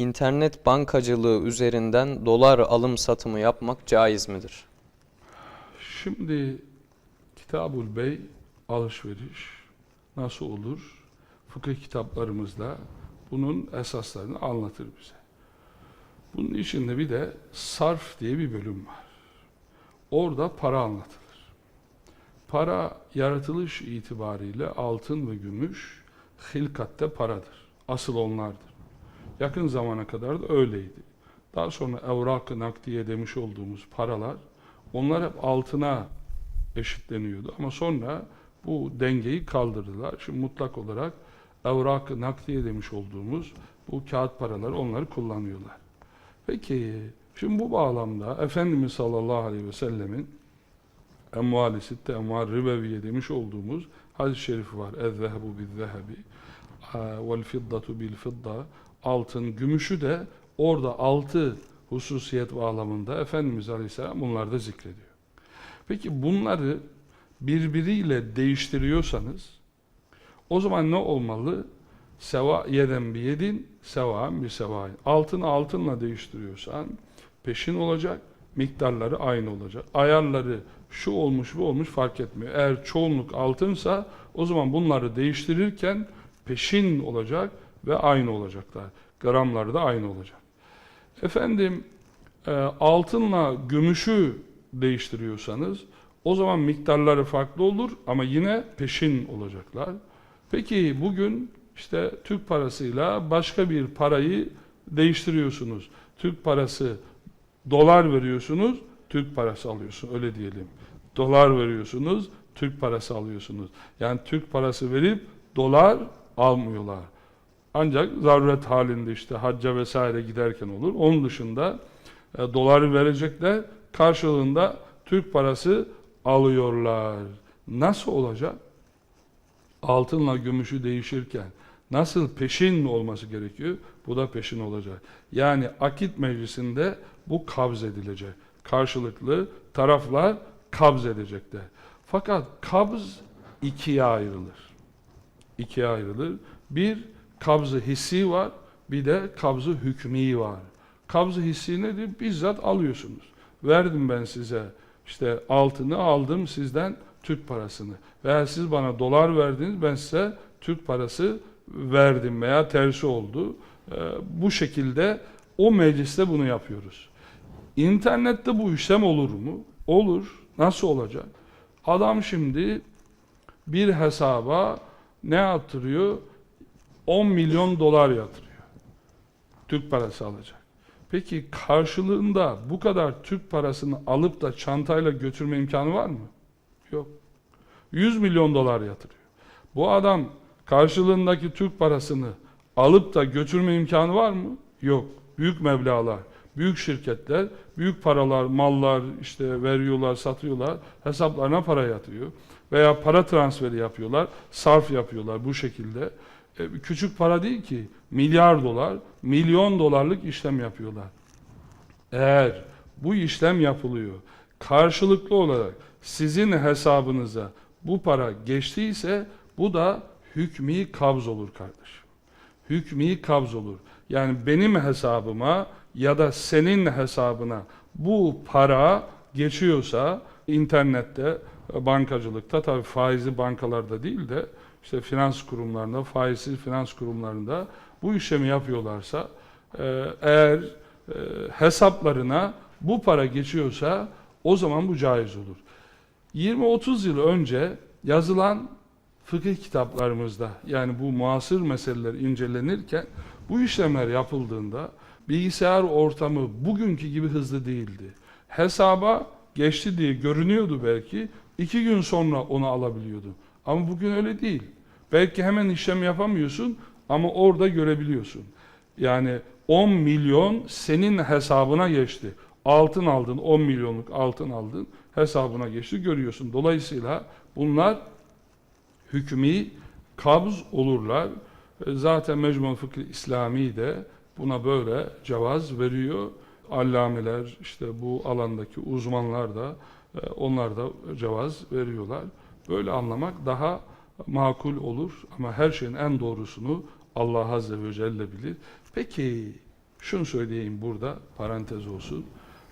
İnternet bankacılığı üzerinden dolar alım satımı yapmak caiz midir? Şimdi Kitabul Bey alışveriş nasıl olur? Fıkıh kitaplarımızda bunun esaslarını anlatır bize. Bunun içinde bir de sarf diye bir bölüm var. Orada para anlatılır. Para yaratılış itibariyle altın ve gümüş hilkatte paradır. Asıl onlardır. Yakın zamana kadar da öyleydi. Daha sonra evrak-ı nakdiye demiş olduğumuz paralar onlar hep altına eşitleniyordu. Ama sonra bu dengeyi kaldırdılar. Şimdi mutlak olarak evrak-ı nakdiye demiş olduğumuz bu kağıt paralar onları kullanıyorlar. Peki şimdi bu bağlamda Efendimiz sallallahu aleyhi ve sellemin emvali sitte emval ribeviye demiş olduğumuz hadis-i şerifi var. Ez-zehebu bil-zehebi vel fiddatu bil fidda altın, gümüşü de orada altı hususiyet bağlamında Efendimiz Aleyhisselam bunları da zikrediyor. Peki bunları birbiriyle değiştiriyorsanız o zaman ne olmalı? Seva yeden bir yedin, sevaen bir sevain. Altını altınla değiştiriyorsan peşin olacak, miktarları aynı olacak. Ayarları şu olmuş bu olmuş fark etmiyor. Eğer çoğunluk altınsa o zaman bunları değiştirirken peşin olacak ve aynı olacaklar. Gramları da aynı olacak. Efendim e, altınla gümüşü değiştiriyorsanız o zaman miktarları farklı olur ama yine peşin olacaklar. Peki bugün işte Türk parasıyla başka bir parayı değiştiriyorsunuz. Türk parası dolar veriyorsunuz, Türk parası alıyorsunuz öyle diyelim. Dolar veriyorsunuz, Türk parası alıyorsunuz. Yani Türk parası verip dolar almıyorlar. Ancak zaruret halinde işte hacca vesaire giderken olur. Onun dışında e, doları verecekler, karşılığında Türk parası alıyorlar. Nasıl olacak? Altınla gümüşü değişirken nasıl peşin olması gerekiyor? Bu da peşin olacak. Yani akit meclisinde bu kabz edilecek. Karşılıklı taraflar kabz edecekler. Fakat kabz ikiye ayrılır. İkiye ayrılır. Bir, kabzı hissi var, bir de kabzı hükmü var. Kabzı hissi nedir? Bizzat alıyorsunuz. Verdim ben size işte altını aldım sizden Türk parasını. Veya siz bana dolar verdiniz ben size Türk parası verdim veya tersi oldu. Ee, bu şekilde o mecliste bunu yapıyoruz. İnternette bu işlem olur mu? Olur. Nasıl olacak? Adam şimdi bir hesaba ne yatırıyor? 10 milyon dolar yatırıyor. Türk parası alacak. Peki karşılığında bu kadar Türk parasını alıp da çantayla götürme imkanı var mı? Yok. 100 milyon dolar yatırıyor. Bu adam karşılığındaki Türk parasını alıp da götürme imkanı var mı? Yok. Büyük meblağlar, büyük şirketler, büyük paralar, mallar işte veriyorlar, satıyorlar, hesaplarına para yatıyor. Veya para transferi yapıyorlar, sarf yapıyorlar bu şekilde. E, küçük para değil ki, milyar dolar, milyon dolarlık işlem yapıyorlar. Eğer bu işlem yapılıyor, karşılıklı olarak sizin hesabınıza bu para geçtiyse bu da hükmü kabz olur kardeşim. Hükmü kabz olur. Yani benim hesabıma ya da senin hesabına bu para geçiyorsa internette, bankacılıkta tabii faizli bankalarda değil de işte finans kurumlarında, faizsiz finans kurumlarında bu işlemi yapıyorlarsa e, eğer e, hesaplarına bu para geçiyorsa o zaman bu caiz olur. 20-30 yıl önce yazılan fıkıh kitaplarımızda yani bu muasır meseleler incelenirken bu işlemler yapıldığında bilgisayar ortamı bugünkü gibi hızlı değildi. Hesaba geçti diye görünüyordu belki, iki gün sonra onu alabiliyordun. Ama bugün öyle değil. Belki hemen işlem yapamıyorsun ama orada görebiliyorsun. Yani 10 milyon senin hesabına geçti. Altın aldın, 10 milyonluk altın aldın, hesabına geçti görüyorsun. Dolayısıyla bunlar hükmü kabz olurlar. Zaten Mecmul Fıkıh İslami de buna böyle cevaz veriyor. Allameler, işte bu alandaki uzmanlar da e, onlar da cevaz veriyorlar. Böyle anlamak daha makul olur ama her şeyin en doğrusunu Allah Azze ve Celle bilir. Peki Şunu söyleyeyim burada parantez olsun.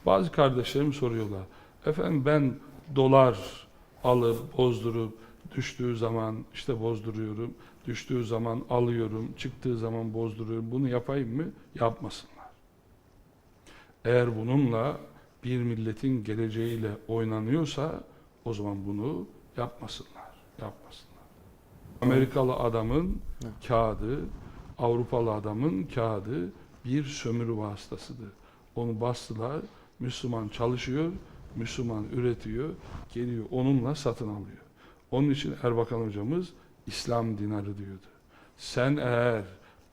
Bazı kardeşlerim soruyorlar. Efendim ben dolar alıp bozdurup düştüğü zaman işte bozduruyorum. Düştüğü zaman alıyorum. Çıktığı zaman bozduruyorum. Bunu yapayım mı? Yapmasınlar. Eğer bununla bir milletin geleceğiyle oynanıyorsa o zaman bunu yapmasınlar. Yapmasınlar. Amerikalı adamın kağıdı, Avrupalı adamın kağıdı bir sömürü vasıtasıdır. Onu bastılar, Müslüman çalışıyor, Müslüman üretiyor, geliyor onunla satın alıyor. Onun için Erbakan hocamız İslam dinarı diyordu. Sen eğer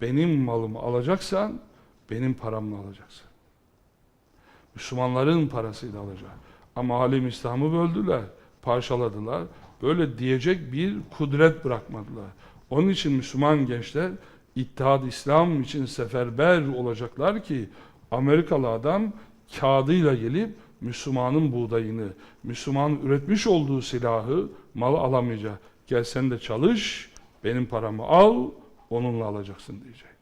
benim malımı alacaksan benim paramla alacaksın. Müslümanların parasıyla alacak. Ama alim İslam'ı böldüler, parçaladılar. Böyle diyecek bir kudret bırakmadılar. Onun için Müslüman gençler İttihad İslam için seferber olacaklar ki Amerikalı adam kağıdıyla gelip Müslümanın buğdayını, Müslüman üretmiş olduğu silahı, malı alamayacak. Gel sen de çalış, benim paramı al, onunla alacaksın diyecek.